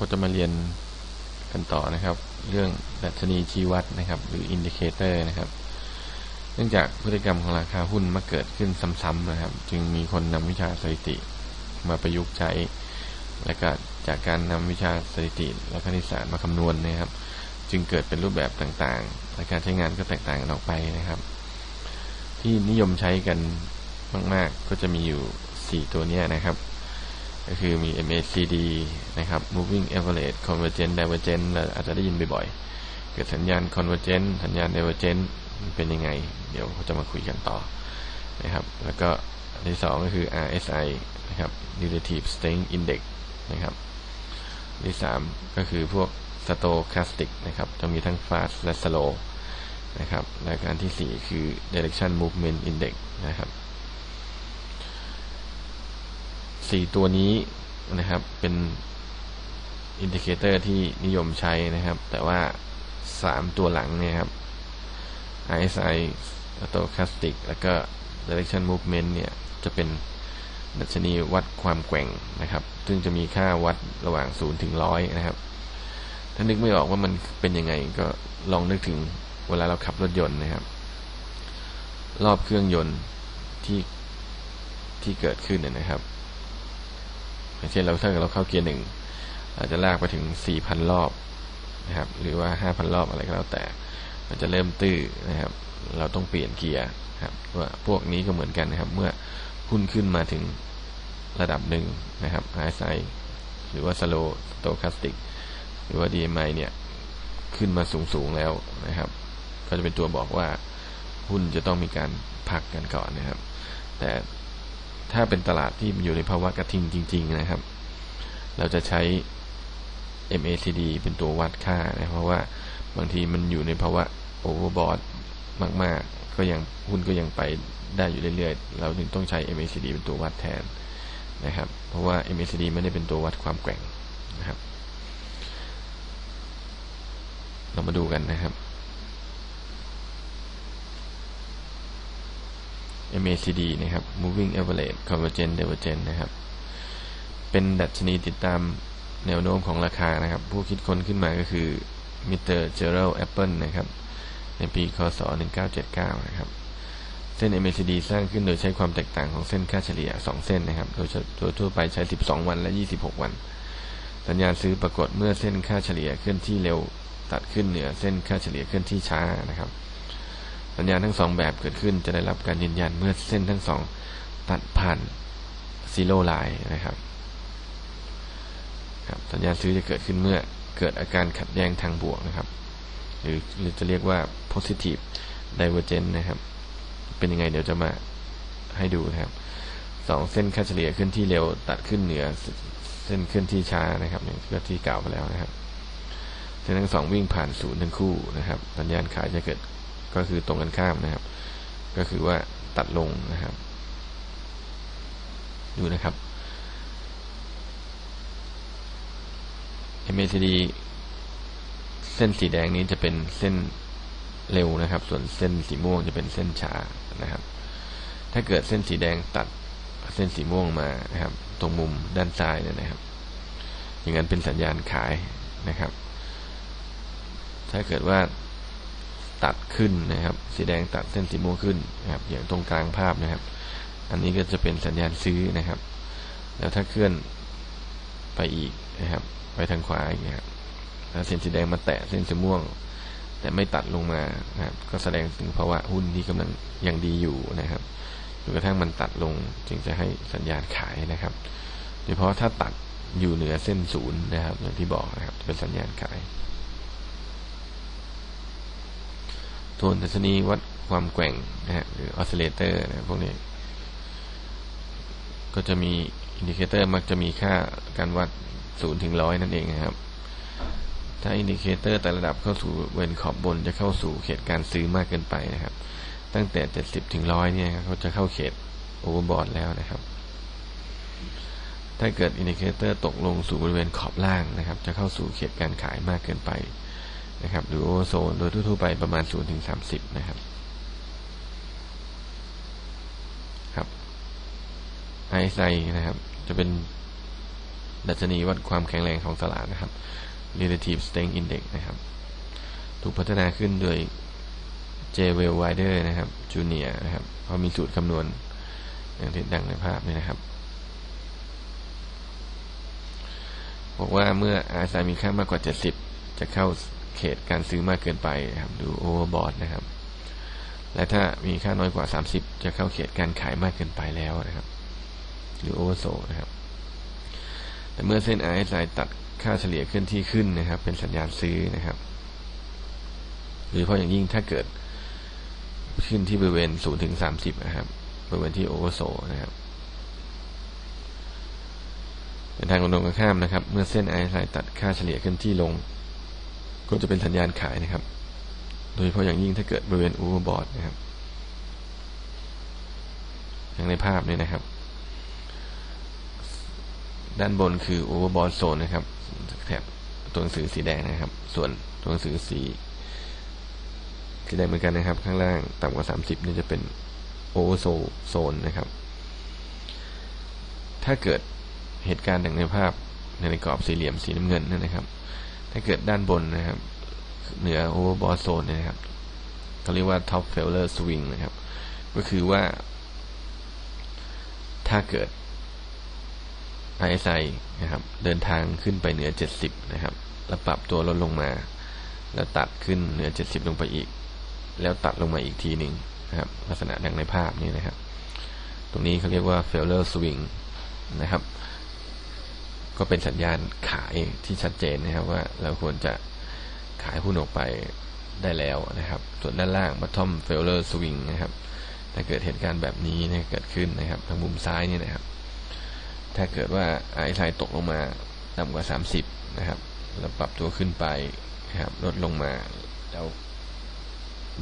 ก็จะมาเรียนกันต่อนะครับ เรื่องดัชนีชี้วัดนะครับ หรืออินดิเคเตอร์นะครับ เนื่องจากพฤติกรรมของราคาหุ้นมาเกิดขึ้นซ้ำๆนะครับ จึงมีคนนำวิชาสถิติมาประยุกต์ใช้ และก็จากการนำวิชาสถิติและคณิตศาสตร์มาคำนวณนะครับ จึงเกิดเป็นรูปแบบต่างๆ และการใช้งานก็แตกต่างกันออกไปนะครับ ที่นิยมใช้กันมาก ๆ ก็จะมีอยู่ 4 ตัวนี้นะครับ ก็คือมี MACD นะครับ Moving Average Convergent Divergent เราอาจจะได้ยินบ่อยๆ เกิดสัญญาณ Convergent สัญญาณ Divergent เป็นยังไง เดี๋ยวเขาจะมาคุยกันต่อนะครับ แล้วก็อันที่2ก็คือ RSI นะครับ Relative Strength Index นะครับอันที่ 3 ก็คือพวก Stochastic นะครับจะมีทั้ง Fast และ Slow นะครับและการที่ 4 คือ Direction Movement Index นะครับ สี่ตัวนี้นะครับ เป็นอินดิเคเตอร์ที่นิยมใช้นะครับ แต่ว่าสามตัวหลังเนี่ยครับ RSI Stochastic แล้วก็ Direction Movement เนี่ย จะเป็นดัชนีวัดความแกว่งนะครับ ซึ่งจะมีค่าวัดระหว่าง 0 ถึง 100 นะครับ ถ้านึกไม่ออกว่ามันเป็นยังไงก็ลองนึกถึงเวลาเราขับรถยนต์นะครับ รอบเครื่องยนต์ที่ที่เกิดขึ้นนะครับ อย่างเช่นเราถ้าเราเข้าเกียร์หนึ่งอาจจะลากไปถึงสี่พันรอบนะครับ หรือว่าห้าพันรอบอะไรก็แล้วแต่ มันจะเริ่มตื้อนะครับ เราต้องเปลี่ยนเกียร์ครับว่าพวกนี้ก็เหมือนกันนะครับ เมื่อหุ้นขึ้นมาถึงระดับหนึ่งนะครับ RSI หรือว่า slow stochastic หรือว่า DMI เนี่ย ขึ้นมาสูงสูงแล้วนะครับ ก็จะเป็นตัวบอกว่าหุ้นจะต้องมีการพักกันก่อนนะครับ แต่ ถ้าเป็นตลาดที่อยู่ในภาวะกระทิงจริง ๆ นะครับ เราจะใช้ MACD เป็นตัววัดค่านะเพราะว่าบางทีมันอยู่ในภาวะโอเวอร์บอทมาก ๆ ก็ยังหุ้นก็ยังไปได้อยู่เรื่อยๆ เราจึงต้องใช้ MACD เป็นตัววัดแทนนะครับ เพราะว่า MACD ไม่ได้เป็นตัววัดความแกว่งนะครับ เรามาดูกันนะครับ MACD นะครับ Moving Average Convergent Divergent นะครับ เป็นดัชนีติดตามแนวโน้มของราคานะครับ ผู้คิดค้นขึ้นมาก็คือมิเตอร์เจอร์แอปเปิลนะครับ ในปี คศ 1979 นะครับ เส้น MACD สร้างขึ้นโดยใช้ความแตกต่างของเส้นค่าเฉลี่ย 2 เส้นนะครับ โดยโดยทั่วไปใช้ 12 วันและ 26 วัน สัญญาณซื้อปรากฏเมื่อเส้นค่าเฉลี่ยเคลื่อนที่เร็วตัดขึ้นเหนือเส้นค่าเฉลี่ยเคลื่อนที่ช้านะครับ สัญญาณทั้งสองแบบเกิดขึ้นจะได้รับการยืนยันเมื่อเส้นทั้งสองตัดผ่านซีโร่ไลน์นะครับครับสัญญาณซื้อจะเกิดขึ้นเมื่อเกิดอาการขัดแย้งทางบวกนะครับ หรือหรือจะเรียกว่า positive divergence นะครับ เป็นยังไงเดี๋ยวจะมาให้ดูนะครับสองเส้นค่าเฉลี่ยขึ้นที่เร็วตัดขึ้นเหนือเส้นขึ้นที่ช้านะครับอย่างที่กล่าวไปแล้วนะครับเส้นทั้งสองวิ่งผ่านศูนย์ทั้งคู่นะครับ สัญญาณขายจะเกิด ก็คือตรงกันข้ามนะครับ ก็คือว่าตัดลงนะครับ ดูนะครับ MACD เส้นสีแดงนี้จะเป็นเส้นเร็วนะครับ ส่วนเส้นสีม่วงจะเป็นเส้นช้านะครับ ถ้าเกิดเส้นสีแดงตัดเส้นสีม่วงมานะครับ ตรงมุมด้านซ้ายเนี่ยนะครับ อย่างนั้นเป็นสัญญาณขายนะครับ ถ้าเกิดว่า ตัดขึ้นนะครับ สีแดงตัดเส้นสีม่วงขึ้นนะครับ อย่างตรงกลางภาพนะครับ อันนี้ก็จะเป็นสัญญาณซื้อนะครับ แล้วถ้าเคลื่อนไปอีกนะครับ ไปทางขวาอย่างเงี้ยแล้วเส้นสีแดงมาแตะเส้นสีม่วง แต่ไม่ตัดลงมานะครับ ก็แสดงถึงภาวะหุ้นที่กำลังยังดีอยู่นะครับจนกระทั่งมันตัดลงจึงจะให้สัญญาณขายนะครับ โดยเฉพาะถ้าตัดอยู่เหนือเส้นศูนย์นะครับ อย่างที่บอกนะครับจะเป็นสัญญาณขาย ตัวดัชนีวัดความแกว่งนะฮะหรือออสซิเลเตอร์นะพวกนี้ ก็จะมีอินดิเคเตอร์มักจะมีค่าการวัดศูนย์ถึงร้อยนั่นเองนะครับ ถ้าอินดิเคเตอร์แต่ระดับเข้าสู่เวนขอบบนจะเข้าสู่เขตการซื้อมากเกินไปนะครับ ตั้งแต่เจ็ดสิบถึงร้อยเนี่ยเขาจะเข้าเขตโอเวอร์บอทแล้วนะครับ ถ้าเกิดอินดิเคเตอร์ตกลงสู่บริเวณขอบล่างนะครับ จะเข้าสู่เขตการขายมากเกินไป นะครับ หรือโอโซนโดยทั่วไปประมาณ 0 ถึง 30 นะครับ ครับไอไซนะครับ จะเป็นดัชนีวัดความแข็งแรงของตลาดนะครับ relative strength index นะครับ ถูกพัฒนาขึ้นโดย J. w e l l Wider นะครับ Junior นะครับเขามีสูตรคำนวณอย่างที่ดังในภาพนี้นะครับบอกว่าเมื่อ RSI มีค่ามากกว่า 70 จะเข้า เขตการซื้อมากเกินไปนะครับ ดู overbought นะครับ และถ้ามีค่าน้อยกว่า 30 จะเข้าเขตการขายมากเกินไปแล้วนะครับ หรือ oversold นะครับ แต่เมื่อเส้น RSI ตัดค่าเฉลี่ยเคลื่อนที่ขึ้นนะครับ เป็นสัญญาณซื้อนะครับโดยเฉพาะอย่างยิ่งถ้าเกิดขึ้นที่บริเวณ0ถึง30 นะครับ บริเวณที่ oversold นะครับในทางตรงกันข้ามนะครับ เมื่อเส้น RSI ตัดค่าเฉลี่ยเคลื่อนที่ลง ก็จะเป็นสัญญาณขายนะครับ โดยเฉพาะอย่างยิ่งถ้าเกิดบริเวณ overbought นะครับ อย่างในภาพนี้นะครับ ด้านบนคือ overbought zone นนะครับแถบตัวหนังสือสีแดงนะครับ ส่วนตัวหนังสือสีสีแดงเหมือนกันนะครับ ข้างล่างต่ำกว่า 30นี่จะเป็น oversold zone นะครับ ถ้าเกิดเหตุการณ์ดังในภาพในกรอบสี่เหลี่ยมสีน้ำเงินนั่นนะครับ ถ้าเกิดด้านบนนะครับ เหนือ overbought zone นะครับเขาเรียกว่า top failure swing นะครับ ก็คือว่า ถ้าเกิด RSI นะครับ เดินทางขึ้นไปเหนือ 70 นะครับ แล้วปรับตัวลดลงมา แล้วตัดขึ้นเหนือ 70 ลงไปอีก แล้วตัดลงมาอีกทีหนึ่งนะครับ ลักษณะดังในภาพนี้นะครับ ตรงนี้เขาเรียกว่า failure swing นะครับ ก็เป็นสัญญาณขายที่ชัดเจนนะครับว่าเราควรจะขายหุ้นออกไปได้แล้วนะครับ ส่วนด้านล่าง bottom failure swing นะครับ ถ้าเกิดเหตุการณ์แบบนี้นะเกิดขึ้นนะครับ ทางมุมซ้ายนี่นะครับ ถ้าเกิดว่า RSI ตกลงมาต่ำกว่า 30 นะครับ แล้วปรับตัวขึ้นไปนะครับ ลดลงมาแล้ว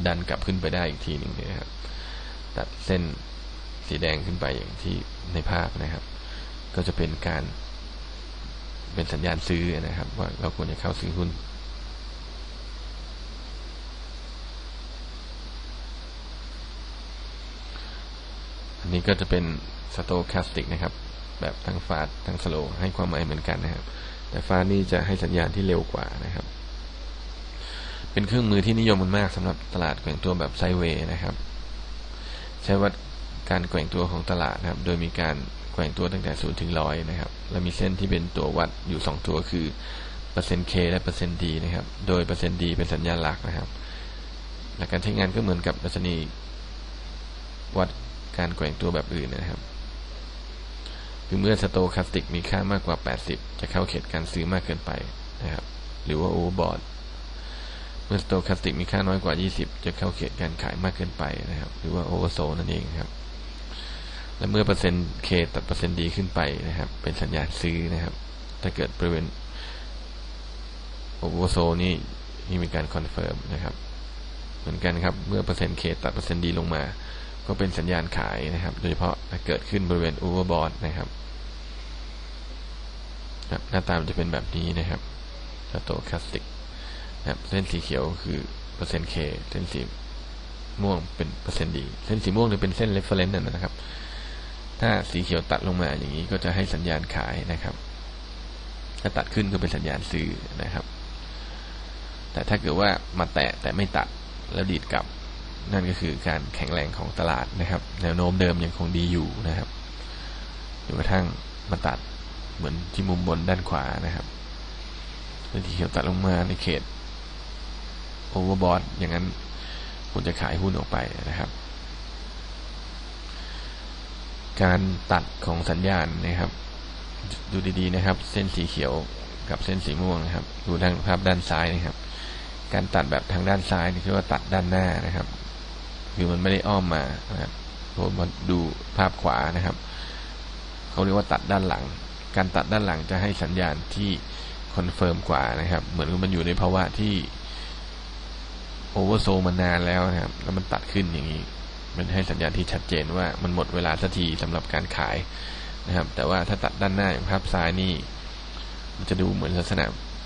ดันกลับขึ้นไปได้อีกทีหนึ่งนะครับ ตัดเส้นสีแดงขึ้นไปอย่างที่ในภาพนะครับ ก็จะเป็นการ เป็นสัญญาณซื้อนะครับ ว่าเราควรจะเข้าซื้อหุ้นอันนี้ก็จะเป็นสโตแคสติกนะครับ แบบทั้งฟาสทั้งสโลให้ความหมายเหมือนกันนะครับ แต่ฟาสนี่จะให้สัญญาณที่เร็วกว่านะครับ เป็นเครื่องมือที่นิยมมันมากสำหรับตลาดแกว่งตัวแบบไซเวย์นะครับ ใช้วัดการแกว่งตัวของตลาดนะครับ โดยมีการ แกว่งตัวตั้งแต่0ถึงร้อยนะครับแล้วมีเส้นที่เป็นตัววัดอยู่ 2 ตัวคือเปอร์เซ็นต์ K และเปอร์เซ็นต์ D นะครับโดยเปอร์เซ็นต์ D เป็นสัญญาณหลักนะครับหลักการใช้งานก็เหมือนกับดัชนีวัดการแกว่งตัวแบบอื่นนะครับ คือเมื่อสโตคาสติกมีค่ามากกว่า 80 จะเข้าเขตการซื้อมากเกินไปนะครับ หรือว่าโอเวอร์บอทเมื่อสโตคาสติกมีค่าน้อยกว่า 20 จะเข้าเขตการขายมากเกินไปนะครับ หรือว่าโอเวอร์โซนั่นเองครับ และเมื่อเปอร์เซ็นต์เคตัดเปอร์เซ็นต์ดีขึ้นไปนะครับ เป็นสัญญาณซื้อนะครับ ถ้าเกิดบริเวณโอเวอร์โซนี่นี่มีการคอนเฟิร์มนะครับ เหมือนกันครับ เมื่อเปอร์เซ็นต์เคตัดเปอร์เซ็นต์ดีลงมา ก็เป็นสัญญาณขายนะครับ โดยเฉพาะถ้าเกิดขึ้นบริเวณโอเวอร์บอทนะครับ หน้าตามจะเป็นแบบนี้นะครับสโตคาสติกนะครับเส้นสีเขียวคือเปอร์เซ็นต์เคเส้นสีม่วงเป็นเปอร์เซ็นต์ดี เส้นสีม่วงจะเป็นเส้นเรฟเฟรนซ์นะครับ ถ้าสีเขียวตัดลงมาอย่างนี้ก็จะให้สัญญาณขายนะครับ ถ้าตัดขึ้นก็เป็นสัญญาณซื้อนะครับ แต่ถ้าเกิดว่ามาแตะแต่ไม่ตัดแล้วดีดกลับ นั่นก็คือการแข็งแรงของตลาดนะครับ แนวโน้มเดิมยังคงดีอยู่นะครับจนกระทั่งมาตัดเหมือนที่มุมบนด้านขวานะครับแล้วที่เขียวตัดลงมาในเขตโอเวอร์บอทอย่างนั้นคุณจะขายหุ้นออกไปนะครับ การตัดของสัญญาณนะครับ ดูดีๆนะครับ เส้นสีเขียวกับเส้นสีม่วงนะครับ ดูทางภาพด้านซ้ายนะครับ การตัดแบบทางด้านซ้ายนี่คือว่าตัดด้านหน้านะครับ คือมันไม่ได้อ้อมมานะครับผมมาดูภาพขวานะครับเขาเรียกว่าตัดด้านหลัง การตัดด้านหลังจะให้สัญญาณที่คอนเฟิร์มกว่านะครับ เหมือนมันอยู่ในภาวะที่โอเวอร์โซมานานแล้วนะครับ แล้วมันตัดขึ้นอย่างนี้ มันให้สัญญาณที่ชัดเจนว่ามันหมดเวลาสักทีสำหรับการขายนะครับ แต่ว่าถ้าตัดด้านหน้าอย่างภาพซ้ายนี่มันจะดูเหมือนลักษณะ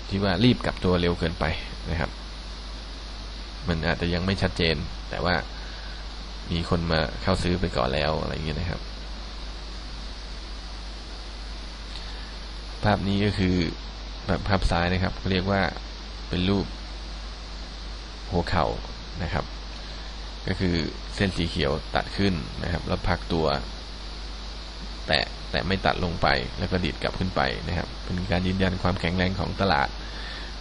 ที่ว่ารีบกลับตัวเร็วเกินไปนะครับ มันอาจจะยังไม่ชัดเจน แต่ว่ามีคนมาเข้าซื้อไปก่อนแล้วอะไรอย่างเงี้ยนะครับ ภาพนี้ก็คือแบบภาพซ้ายนะครับเรียกว่าเป็นรูปหัวเข่านะครับ ก็คือเส้นสีเขียวตัดขึ้นนะครับ แล้วพักตัว แตะแต่ไม่ตัดลงไปแล้วก็ดีดกลับขึ้นไปนะครับ เป็นการยืนยันความแข็งแรงของตลาด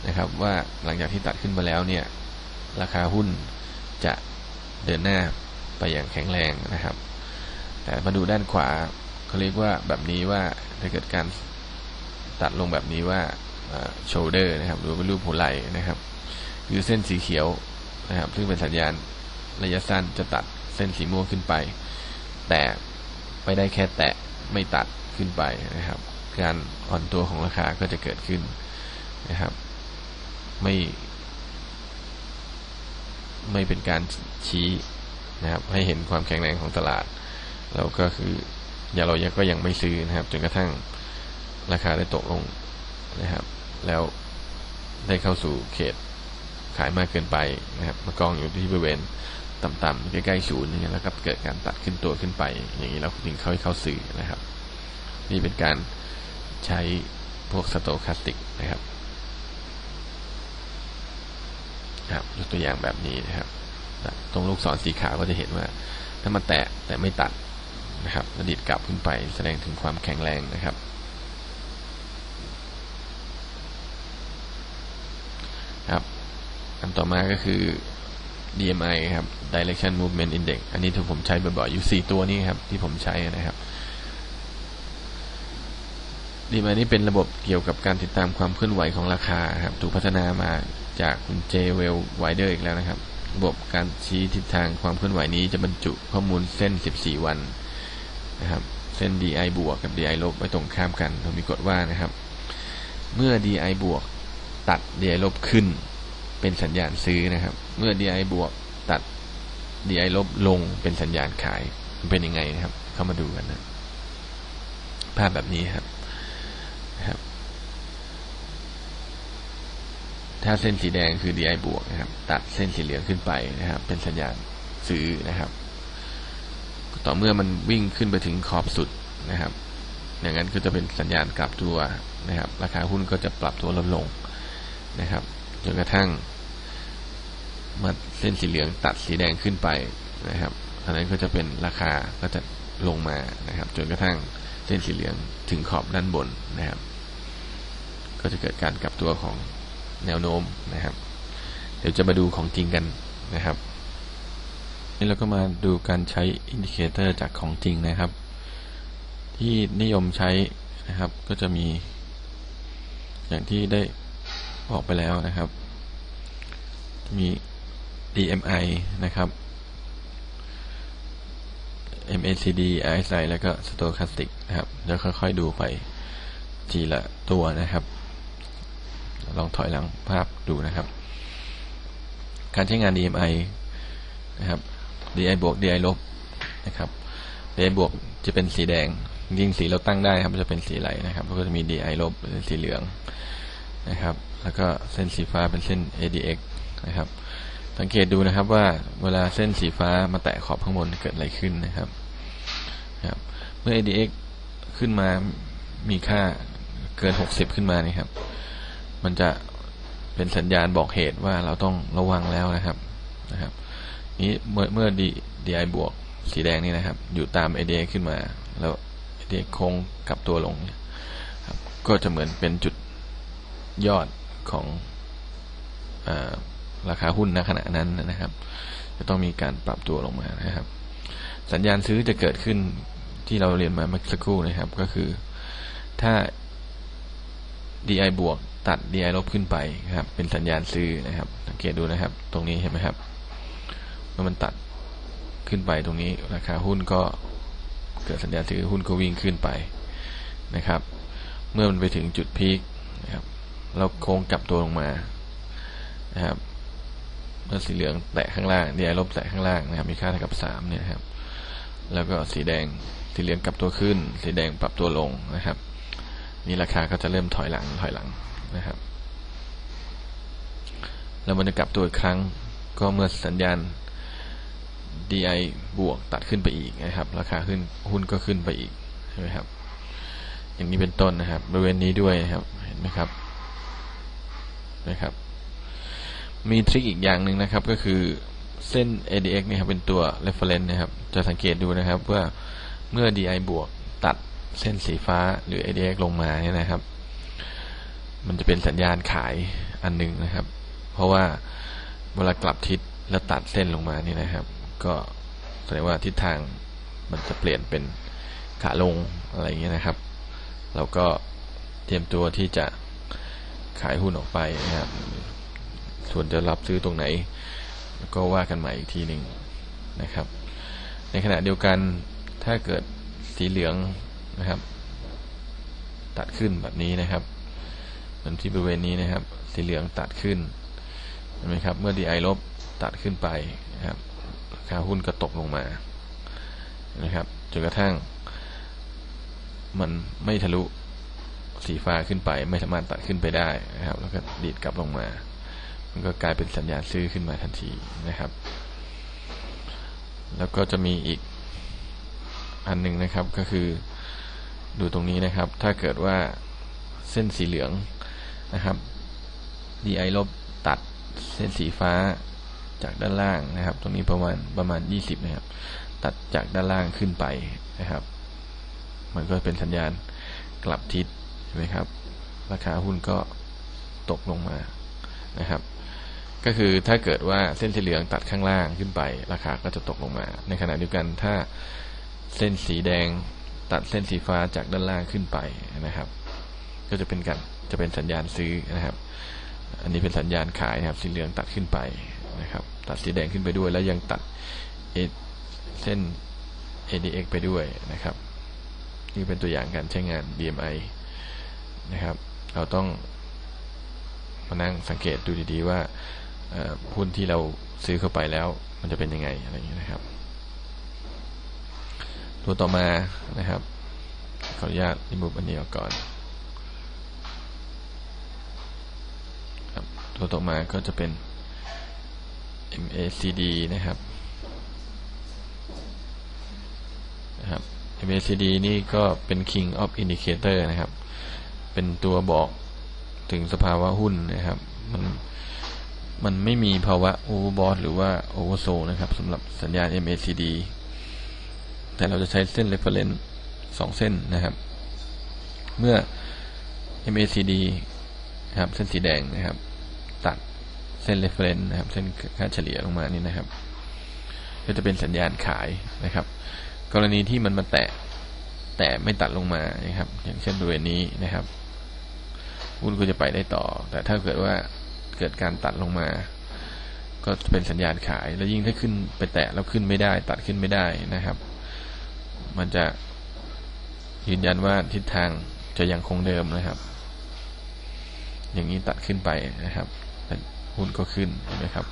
นะครับ ว่าหลังจากที่ตัดขึ้นมาแล้วเนี่ย ราคาหุ้นจะเดินหน้าไปอย่างแข็งแรงนะครับ แต่มาดูด้านขวาเขาเรียกว่าแบบนี้ว่าถ้าเกิดการตัดลงแบบนี้ว่าโชเดอร์นะครับหรือเป็นรูปหัวไหล่นะครับ คือเส้นสีเขียวนะครับ ซึ่งเป็นสัญญาณ ระยะสั้นจะตัดเส้นสีม่วงขึ้นไป แต่ไปได้แค่แตะไม่ตัดขึ้นไปนะครับ การอ่อนตัวของราคาก็จะเกิดขึ้นนะครับ ไม่ ไม่เป็นการชี้นะครับ ให้เห็นความแข็งแรงของตลาดแล้วก็คืออย่าเรายังก็ยังไม่ซื้อนะครับจนกระทั่งราคาได้ตกลงนะครับ แล้วได้เข้าสู่เขตขายมากเกินไปนะครับ มากองอยู่ที่บริเวณ ต่ำๆใกล้ๆศูนย์เนี่แล้วก็เกิดการตัดขึ้นตัวขึ้นไป อย่างนี้เราถึงเข้าเข้าซื้อนะครับ นี่เป็นการใช้พวกสโตคาสติกนะครับครับยกตัวอย่างแบบนี้นะครับตรงลูกศรสีขาวก็จะเห็นว่า ถ้ามันแตะแต่ไม่ตัดนะครับระดิดกลับขึ้นไปแสดงถึงความแข็งแรงนะครับ ครับอันต่อมาก็คือ DMI ครับ Direction Movement Index อันนี้ที่ผมใช้บ่อยๆอยู่ 4 ตัวนี้ครับ ที่ผมใช้นะครับ DMI นี่เป็นระบบเกี่ยวกับการติดตามความเคลื่อนไหวของราคาครับ ถูกพัฒนามาจากคุณ J. Well Wider อีกแล้วนะครับ ระบบการชี้ทิศทางความเคลื่อนไหวนี้จะบรรจุข้อมูลเส้น 14 วันนะครับ เส้น DI บวกกับ DI ลบไว้ตรงข้ามกันผมมีกฎว่านะครับ เมื่อ DI บวกตัด DI ลบขึ้น เป็นสัญญาณซื้อนะครับ เมื่อ DI บวกตัด DI ลบลงเป็นสัญญาณขายเป็นยังไงนะครับ เข้ามาดูกันนะ ภาพแบบนี้ครับนะครับ ถ้าเส้นสีแดงคือ DI บวกนะครับ ตัดเส้นสีเหลืองขึ้นไปนะครับ เป็นสัญญาณซื้อนะครับ ต่อเมื่อมันวิ่งขึ้นไปถึงขอบสุดนะครับ อย่างนั้นก็จะเป็นสัญญาณกลับตัวนะครับ ราคาหุ้นก็จะปรับตัวลดลงนะครับ จนกระทั่งมาเส้นสีเหลืองตัดสีแดงขึ้นไปนะครับอันนั้นก็จะเป็นราคาก็จะลงมานะครับ จนกระทั่งเส้นสีเหลืองถึงขอบด้านบนนะครับ ก็จะเกิดการกลับตัวของแนวโน้มนะครับ เดี๋ยวจะมาดูของจริงกันนะครับนี่เราก็มาดูการใช้อินดิเคเตอร์จากของจริงนะครับ ที่นิยมใช้นะครับก็จะมี อย่างที่ได้ บอกไปแล้วนะครับ มี DMI นะครับ MACD RSI แล้วก็ Stochastic นะครับเดี๋ยวค่อยๆดูไปทีละตัวนะครับ ลองถอยหลังภาพดูนะครับ การใช้งาน DMI นะครับ DI บวก DI ลบนะครับ DI บวกจะเป็นสีแดง ยิ่งสีเราตั้งได้ครับจะเป็นสีไหลนะครับ แล้วก็จะมี DI ลบเป็นสีเหลือง นะครับ แล้วก็เส้นสีฟ้าเป็นเส้น ADX นะครับ สังเกตดูนะครับว่าเวลาเส้นสีฟ้ามาแตะขอบข้างบนเกิดอะไรขึ้นนะครับครับเมื่อ ADX ขึ้นมามีค่าเกิน 60 ขึ้นมานี่ครับ มันจะเป็นสัญญาณบอกเหตุว่าเราต้องระวังแล้วนะครับนะครับ นี้เมื่อเมื่อ DI บวกสีแดงนี่นะครับ อยู่ตาม ADX ขึ้นมา แล้ว ADX โค้งกลับตัวลง ก็จะเหมือนเป็นจุด ยอดของอราคาหุ้นณขณะนั้นนะครับ จะต้องมีการปรับตัวลงมานะครับ สัญญาณซื้อจะเกิดขึ้นที่เราเรียนมาเมื่อสักครู่นะครับ ก็คือถ้า DI บวกตัด DI ลบขึ้นไปครับ เป็นสัญญาณซื้อนะครับ สังเกตดูนะครับ ตรงนี้เห็นไหมครับเมื่อมันตัดขึ้นไปตรงนี้ราคาหุ้นก็เกิดสัญญาณซื้อหุ้นก็วิ่งขึ้นไปนะครับ เมื่อมันไปถึงจุดพีคนะครับ เราโค้งกลับตัวลงมานะครับเมื่อสีเหลืองแตะข้างล่างดีไอลบแตะข้างล่างนะครับ มีค่าเท่ากับสามเนี่ยครับ แล้วก็สีแดง สีเหลืองกลับตัวขึ้น สีแดงปรับตัวลงนะครับ นี่ราคาก็จะเริ่มถอยหลัง ถอยหลังนะครับ แล้วมันจะกลับตัวอีกครั้ง ก็เมื่อสัญญาณ DI บวกตัดขึ้นไปอีกนะครับ ราคาขึ้น หุ้นก็ขึ้นไปอีก ใช่ไหมครับ อย่างนี้เป็นต้นนะครับ บริเวณนี้ด้วยนะครับ เห็นไหมครับ นะครับ มีทริคอีกอย่างหนึ่งนะครับก็คือเส้น ADX เนี่ยครับเป็นตัว reference นะครับ จะสังเกตดูนะครับว่าเมื่อ DI บวกตัดเส้นสีฟ้าหรือ ADX ลงมาเนี่ยนะครับ มันจะเป็นสัญญาณขายอันหนึ่งนะครับ เพราะว่าเวลากลับทิศแล้วตัดเส้นลงมานี่นะครับ ก็แสดงว่าทิศทางมันจะเปลี่ยนเป็นขาลงอะไรอย่างเงี้ยนะครับ เราก็เตรียมตัวที่จะ ขายหุ้นออกไปนะครับ ส่วนจะรับซื้อตรงไหน ก็ว่ากันใหม่อีกทีหนึ่งนะครับ ในขณะเดียวกันถ้าเกิดสีเหลืองนะครับ ตัดขึ้นแบบนี้นะครับเหมือนที่บริเวณนี้นะครับ สีเหลืองตัดขึ้นเห็นไหมครับ เมื่อ DI ลบตัดขึ้นไปนะครับราคาหุ้นก็ตกลงมานะครับจนกระทั่ง มันไม่ทะลุ สีฟ้าขึ้นไป ไม่สามารถตัดขึ้นไปได้นะครับ แล้วก็ดีดกลับลงมา มันก็กลายเป็นสัญญาณซื้อขึ้นมาทันทีนะครับ แล้วก็จะมีอีกอันหนึ่งนะครับก็คือดูตรงนี้นะครับ ถ้าเกิดว่าเส้นสีเหลืองนะครับ DI ลบตัดเส้นสีฟ้าจากด้านล่างนะครับ ตรงนี้ประมาณประมาณ 20 นะครับ ตัดจากด้านล่างขึ้นไปนะครับ มันก็เป็นสัญญาณกลับทิศ ใช่ไหมครับ ราคาหุ้นก็ตกลงมานะครับ ก็คือถ้าเกิดว่าเส้นสีเหลืองตัดข้างล่างขึ้นไป ราคาก็จะตกลงมา ในขณะเดียวกันถ้าเส้นสีแดงตัดเส้นสีฟ้าจากด้านล่างขึ้นไปนะครับ ก็จะเป็นการจะเป็นสัญญาณซื้อนะครับ อันนี้เป็นสัญญาณขายนะครับ สีเหลืองตัดขึ้นไปนะครับ ตัดสีแดงขึ้นไปด้วย แล้วยังตัดเส้น ADX ไปด้วยนะครับ นี่เป็นตัวอย่างการใช้งาน DMI นะครับ เราต้องมานั่งสังเกตดูดีๆว่าหุ้นที่เราซื้อเข้าไปแล้ว มันจะเป็นยังไงอะไรอย่างนี้นะครับ ตัวต่อมานะครับ ขออนุญาตรีมูฟอันนี้ออกก่อนตัวต่อมาก็จะเป็น MACD นะครับนะครับ MACD นี่ก็เป็น King of Indicator นะครับ เป็นตัวบอกถึงสภาวะหุ้นนะครับ มันมันไม่มีภาวะ overbought หรือว่า oversold นะครับสำหรับสัญญาณ MACD แต่เราจะใช้เส้น reference สองเส้นนะครับ เมื่อ MACD ครับเส้นสีแดงนะครับ ตัดเส้น reference นะครับ เส้นค่าเฉลี่ยลงมานี่นะครับ ก็จะเป็นสัญญาณขายนะครับ กรณีที่มันมาแตะแต่ไม่ตัดลงมานะครับ อย่างเช่นบริเวณนี้นะครับ หุ้นก็จะไปได้ต่อ แต่ถ้าเกิดว่าเกิดการตัดลงมา ก็เป็นสัญญาณขาย แล้วยิ่งถ้าขึ้นไปแตะแล้วขึ้นไม่ได้ ตัดขึ้นไม่ได้นะครับ มันจะยืนยันว่าทิศทางจะยังคงเดิมนะครับ อย่างนี้ตัดขึ้นไปนะครับหุ้นก็ขึ้นนไหมครับ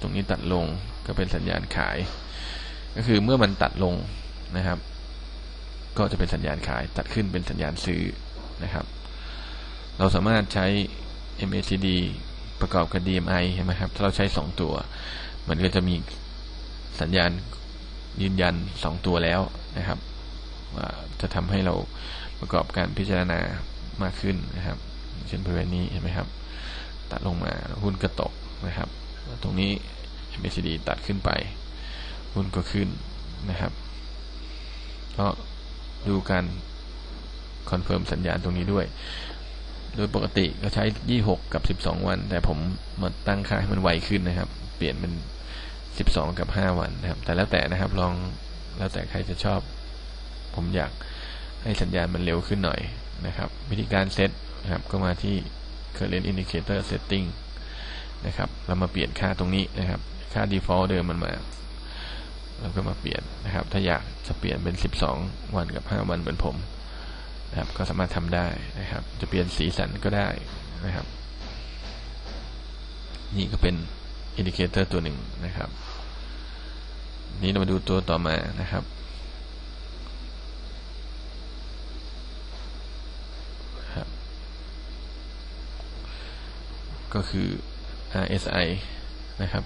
ตรงนี้ตัดลงก็เป็นสัญญาณขาย ก็คือเมื่อมันตัดลงนะครับ ก็จะเป็นสัญญาณขาย ตัดขึ้นเป็นสัญญาณซื้อนะครับ เราสามารถใช้ MACD ประกอบกับ DMI ใช่ไหมครับ ถ้าเราใช้สองตัว มันก็จะมีสัญญาณยืนยันสองตัวแล้วนะครับว่าจะทำให้เราประกอบการพิจารณามากขึ้นนะครับ เช่นบริเวณนี้เห็นไหมครับ ตัดลงมาหุ้นก็ตกนะครับ ตรงนี้ MACD ตัดขึ้นไป หุ้นก็ขึ้นนะครับก็ดูการคอนเฟิร์มสัญญาณตรงนี้ด้วย โดยปกติก็ใช้26กับ12วัน แต่ผมมาตั้งค่าให้มันไวขึ้นนะครับ เปลี่ยนเป็น12กับ5วันนะครับ แต่แล้วแต่นะครับลองแล้วแต่ใครจะชอบ ผมอยากให้สัญญาณมันเร็วขึ้นหน่อยนะครับ วิธีการเซตนะครับก็มาที่ current indicator setting นะครับ เรามาเปลี่ยนค่าตรงนี้นะครับ ค่า default เดิมมันมาเราก็มาเปลี่ยนนะครับ ถ้าอยากจะเปลี่ยนเป็น 12 วันกับ 5 วันเหมือนผม นะครับ ก็สามารถทำได้นะครับ จะเปลี่ยนสีสันก็ได้นะครับ นี่ก็เป็นอินดิเคเตอร์ตัวหนึ่งนะครับ นี้เรามาดูตัวต่อมานะครับ ก็คือ RSI นะครับ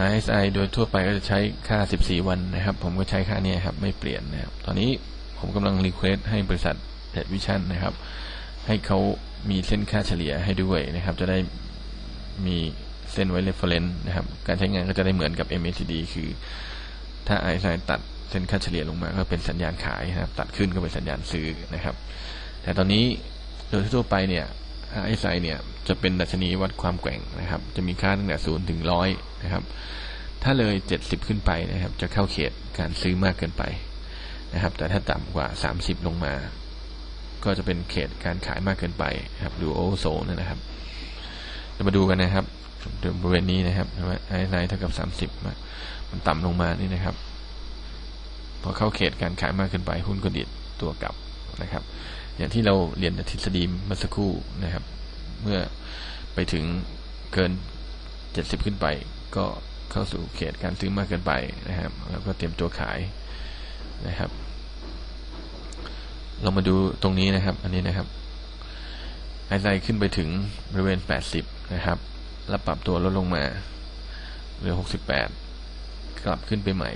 RSI โดยทั่วไปก็จะใช้ค่า 14 วันนะครับ ผมก็ใช้ค่านี้ครับ ไม่เปลี่ยนนะครับ ตอนนี้ผมกำลังรีเควสให้บริษัท Red Vision นะครับ ให้เขามีเส้นค่าเฉลี่ยให้ด้วยนะครับ จะได้มีเส้นไว้ reference นะครับ การใช้งานก็จะได้เหมือนกับ MACD คือ ถ้า RSI ตัดเส้นค่าเฉลี่ยลงมา ก็เป็นสัญญาณขายนะครับ ตัดขึ้นก็เป็นสัญญาณซื้อนะครับ แต่ตอนนี้โดยทั่วไปเนี่ย RSI เนี่ยจะเป็นดัชนีวัดความแกว่งนะครับ จะมีค่าตั้งแต่ศูนย์ถึงร้อย นะครับ ถ้าเลยเจ็ดสิบขึ้นไปนะครับ จะเข้าเขตการซื้อมากเกินไปนะครับ แต่ถ้าต่ำกว่าสามสิบลงมา ก็จะเป็นเขตการขายมากเกินไปครับดูโอโซนนะครับจะมาดูกันนะครับบริเวณนี้นะครับไอไนเท่ากับสามสิบมันต่ำลงมานี่นะครับ พอเข้าเขตการขายมากเกินไปหุ้นก็ดิดตัวกลับนะครับ อย่างที่เราเรียนทฤษฎีเมื่อสักครู่นะครับ เมื่อไปถึงเกินเจ็ดสิบขึ้นไป ก็เข้าสู่เขตการซื้อมากเกินไปนะครับ แล้วก็เตรียมตัวขายนะครับ เรามาดูตรงนี้นะครับ อันนี้นะครับไอไซขึ้นไปถึงบริเวณ 80 นะครับ แล้วปรับตัวลดลงมาเหลือ 68 กลับขึ้นไปใหม่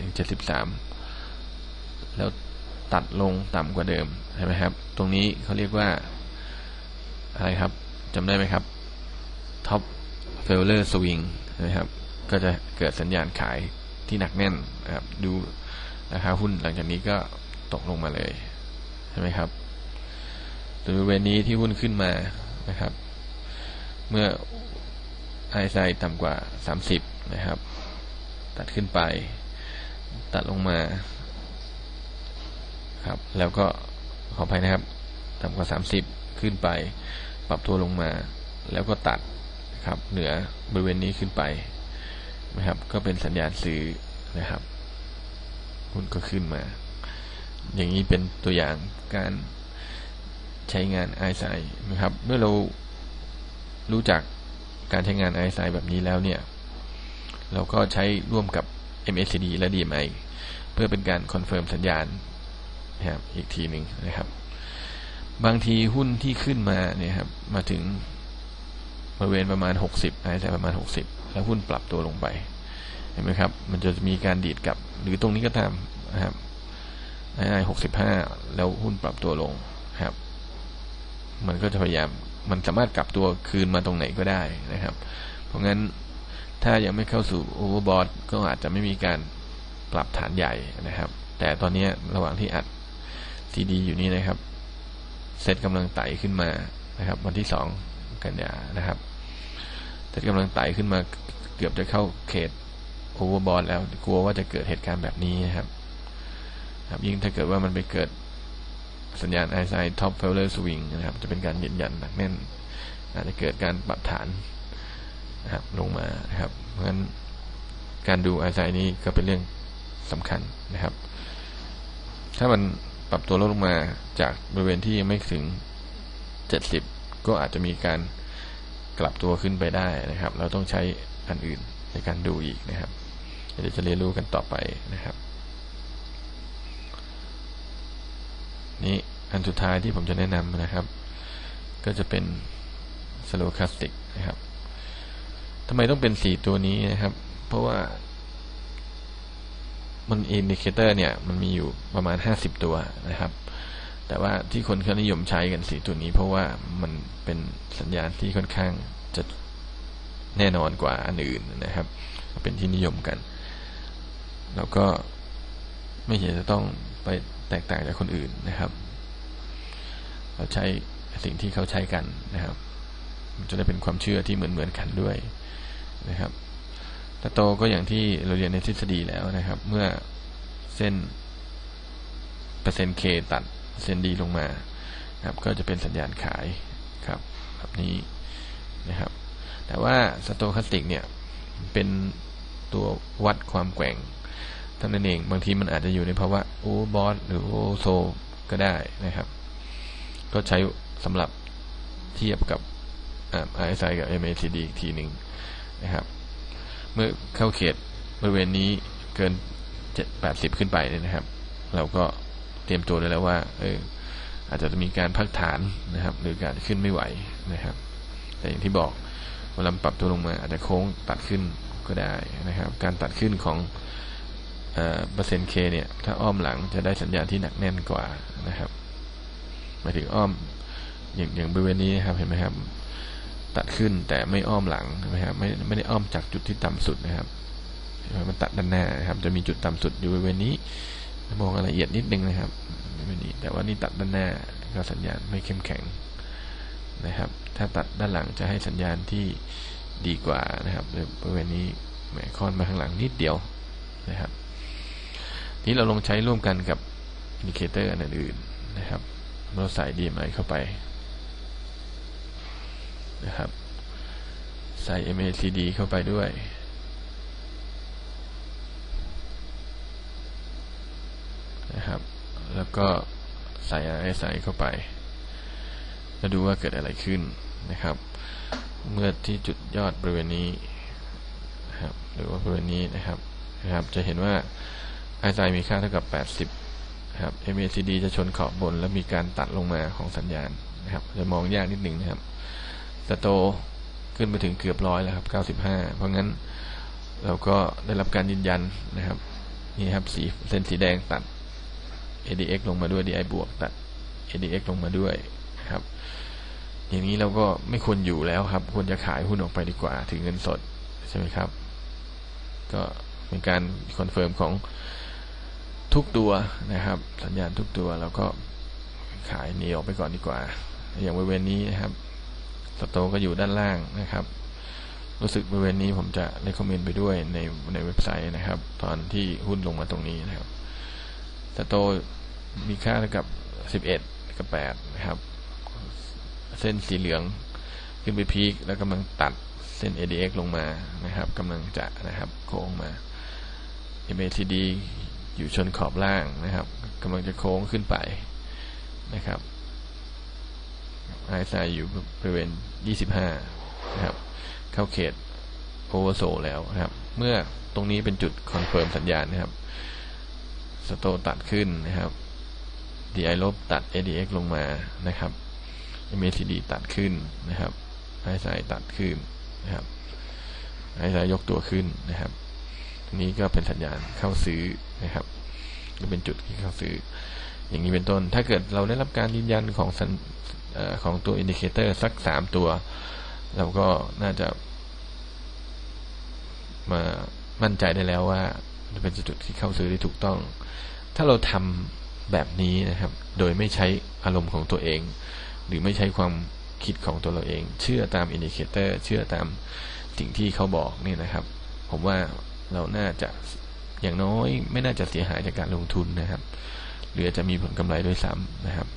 73 แล้วตัดลงต่ำกว่าเดิมใช่ไหมครับ ตรงนี้เขาเรียกว่าอะไรครับจำได้ไหมครับ Top Failure Swing นะครับ ก็จะเกิดสัญญาณขายที่หนักแน่นนะครับดูราคาหุ้นหลังจากนี้ก็ตกลงมาเลยใช่ไหมครับบริเวณนี้ที่หุ้นขึ้นมานะครับ เมื่อไอไซต่ำกว่า 30 นะครับ ตัดขึ้นไป ตัดลงมาครับแล้วก็ขออภัยนะครับต่ำกว่า 30 ขึ้นไป ปรับตัวลงมา แล้วก็ตัดครับเหนือบริเวณนี้ขึ้นไป นะครับ ก็เป็นสัญญาณซื้อนะครับหุ้นก็ขึ้นมา อย่างนี้เป็นตัวอย่างการใช้งาน i s i นะครับ เมื่อเรารู้จักการใช้งาน i s i แบบนี้แล้วเนี่ย เราก็ใช้ร่วมกับ MACD และ DMI เพื่อเป็นการคอนเฟิร์มสัญญาณนะครับอีกทีหนึ่งนะครับ บางทีหุ้นที่ขึ้นมาเนี่ยครับมาถึง บริเวณประมาณ 60 i s i ประมาณ 60 แล้วหุ้นปรับตัวลงไป เห็นไหมครับ มันจะมีการดีดกลับ หรือตรงนี้ก็ตามนะครับ i 65แล้วหุ้นปรับตัวลงครับ มันก็จะพยายาม มันสามารถกลับตัวคืนมาตรงไหนก็ได้นะครับ เพราะงั้นถ้ายังไม่เข้าสู่โอเวอร์บอทก็อาจจะไม่มีการปรับฐานใหญ่นะครับ แต่ตอนนี้ระหว่างที่อัดซีดีอยู่นี้นะครับ เซตกำลังไต่ขึ้นมานะครับ วันที่สอง กันยานะครับเซตกำลังไต่ขึ้นมาเกือบจะเข้าเขตโอเวอร์บอทแล้วกลัวว่าจะเกิดเหตุการณ์แบบนี้นะครับครับยิ่งถ้าเกิดว่ามันไปเกิดสัญญาณ RSI Top Failure Swing นะครับ จะเป็นการยืนยันหนักแน่น อาจจะเกิดการปรับฐานนะครับลงมานะครับ เพราะฉะนั้นการดู RSI นี้ก็เป็นเรื่องสำคัญนะครับ ถ้ามันปรับตัวลดลงมาจากบริเวณที่ยังไม่ถึง 70 ก็อาจจะมีการกลับตัวขึ้นไปได้นะครับ เราต้องใช้อันอื่นในการดูอีกนะครับ เดี๋ยวจะเรียนรู้กันต่อไปนะครับ นี้อันสุดท้ายที่ผมจะแนะนำนะครับ ก็จะเป็น slow c a s t i c นะครับทำไมต้องเป็นสีตัวนี้นะครับ เพราะว่ามันอินดิเคเตอร์เนี่ย มันมีอยู่ประมาณห้าสิบตัวนะครับ แต่ว่าที่คนเขานิยมใช้กันสีตัวนี้ เพราะว่ามันเป็นสัญญาณที่ค่อนข้างจะแน่นอนกว่าอันอื่นนะครับ เป็นที่นิยมกัน แล้วก็ไม่เห็นจะต้องไปแตกต่างจากคนอื่นนะครับ เราใช้สิ่งที่เขาใช้กันนะครับ จะได้เป็นความเชื่อที่เหมือนเหมือนกันด้วยนะครับแต่โตก็อย่างที่เราเรียนในทฤษฎีแล้วนะครับ เมื่อเส้นเปอร์เซ็นต์เคตัด เส้นดีลงมาครับก็จะเป็นสัญญาณขายครับแบบนี้นะครับ แต่ว่าสโตคาสติกเนี่ยเป็นตัววัดความแกว่งท่านั้นเองบางทีมันอาจจะอยู่ในภาวะโอเวอร์บอสหรือโอโซก็ได้นะครับ ก็ใช้สำหรับเทียบกับ RSI กับ MACD อีกทีหนึ่งนะครับ เมื่อเข้าเขตบริเวณนี้เกิน 7 80 ขึ้นไปเนี่ยนะครับ เราก็ เตรียมตัวได้แล้วว่าเอออาจจะมีการพักฐานนะครับ หรือการขึ้นไม่ไหวนะครับ แต่อย่างที่บอกเวลาปรับตัวลงมาอาจจะโค้งตัดขึ้นก็ได้นะครับ การตัดขึ้นของเปอร์เซ็นต์เคเนี่ยถ้าอ้อมหลังจะได้สัญญาณที่หนักแน่นกว่านะครับหมายถึงอ้อมอย่างอย่างบริเวณนี้นะครับเห็นไหมครับ ตัดขึ้นแต่ไม่อ้อมหลังนะครับไม่ไม่ได้อ้อมจากจุดที่ต่ำสุดนะครับมันตัดด้านหน้านะครับ จะมีจุดต่ำสุดอยู่บริเวณนี้ มองละเอียดนิดนึงนะครับบริเวณนี้แต่ว่านี่ตัดด้านหน้าก็สัญญาณไม่เข้มแข็งนะครับ ถ้าตัดด้านหลังจะให้สัญญาณที่ดีกว่านะครับบริเวณนี้แหมค่อนมาข้างหลังนิดเดียวนะครับ นี้เราลองใช้ร่วมกันกับอินดิเคเตอร์อันอื่นๆนะครับ เราใส่ DMI เข้าไปนะครับ ใส่ MACD เข้าไปด้วย นะครับ แล้วก็ใส่ RSI เข้าไป แล้วดูว่าเกิดอะไรขึ้นนะครับ เมื่อที่จุดยอดบริเวณนี้นะครับหรือว่าบริเวณนี้นะครับนะครับ จะเห็นว่า RSI มีค่าเท่ากับ 80นะครับ MACD จะชนขอบบน แล้วมีการตัดลงมาของสัญญาณนะครับ จะมองยากนิดหนึ่งนะครับสโตขึ้นไปถึงเกือบร้อยแล้วครับ 95 เพราะงั้นเราก็ได้รับการยืนยันนะครับ นี่ครับสีเส้นสีแดงตัด ADX ลงมาด้วย DI บวกตัด ADX ลงมาด้วยครับ อย่างนี้เราก็ไม่ควรอยู่แล้วครับ ควรจะขายหุ้นออกไปดีกว่า ถึงเงินสดใช่ไหมครับ ก็เป็นการคอนเฟิร์มของทุกตัวนะครับ สัญญาณทุกตัวเราก็ขายหนีออกไปก่อนดีกว่า อย่างบริเวณนี้นะครับสโตก็อยู่ด้านล่างนะครับ รู้สึกบริเวณนี้ผมจะเลคคอมเมนต์ไปด้วยในในเว็บไซต์นะครับ ตอนที่หุ้นลงมาตรงนี้นะครับสโต มีค่าเท่ากับ 11 กับ 8 นะครับ เส้นสีเหลืองขึ้นไปพีคแล้วกำลังตัดเส้น ADX ลงมานะครับกำลังจะนะครับโค้งมา MACD อยู่ชนขอบล่างนะครับกำลังจะโค้งขึ้นไปนะครับไอซาอยู่บริเวณ 25 นะครับ เข้าเขตโอเวอร์โซแล้วนะครับ เมื่อตรงนี้เป็นจุดคอนเฟิร์มสัญญาณนะครับ สโตตัดขึ้นนะครับ DI ลบตัด ADX ลงมานะครับ MACD ตัดขึ้นนะครับไอซายตัดขึ้นนะครับไอซายยกตัวขึ้นนะครับตรงนี้ก็เป็นสัญญาณเข้าซื้อนะครับ ก็เป็นจุดที่เข้าซื้อ อย่างนี้เป็นต้น ถ้าเกิดเราได้รับการยืนยันของสัญของตัวอินดิเคเตอร์สักสามตัว เราก็น่าจะ มามั่นใจได้แล้วว่าจะเป็นจุดที่เข้าซื้อที่ถูกต้อง ถ้าเราทำ แบบนี้นะครับ โดยไม่ใช้อารมณ์ของตัวเอง หรือไม่ใช้ความคิดของตัวเราเอง เชื่อตามอินดิเคเตอร์เชื่อตามสิ่งที่เขาบอกนี่นะครับ ผมว่าเราน่าจะอย่างน้อยไม่น่าจะเสียหายจากการลงทุนนะครับ หรือจะมีผลกำไรด้วยซ้ำนะครับ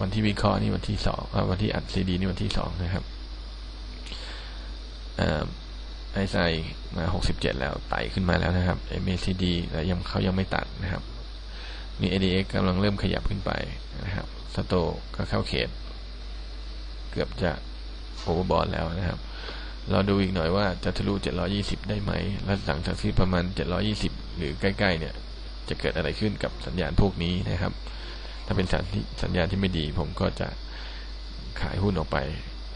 วันที่วิเคราะห์นี่วันที่สองวันที่อัดซีดีนี่วันที่สองนะครับไอไซมาหกสิบเจ็ดแล้วไต่ขึ้นมาแล้วนะครับ MACD แต่ยังเขายังไม่ตัดนะครับ มี ADX กำลังเริ่มขยับขึ้นไปนะครับสโตก็เข้าเขต เกือบจะโอเวอร์บอลแล้วนะครับเราดูอีกหน่อยว่าจะทะลุ 720 ได้ไหม และหลังจากที่ประมาณ 720 หรือใกล้ๆ เนี่ย จะเกิดอะไรขึ้นกับสัญญาณพวกนี้นะครับ ถ้าเป็นสัญสัญญาณที่ไม่ดี ผมก็จะขายหุ้นออกไป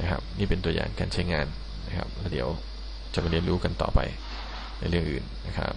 นะครับ นี่เป็นตัวอย่างการใช้งานนะครับ แล้วเดี๋ยวจะไปเรียนรู้กันต่อไปในเรื่องอื่นนะครับ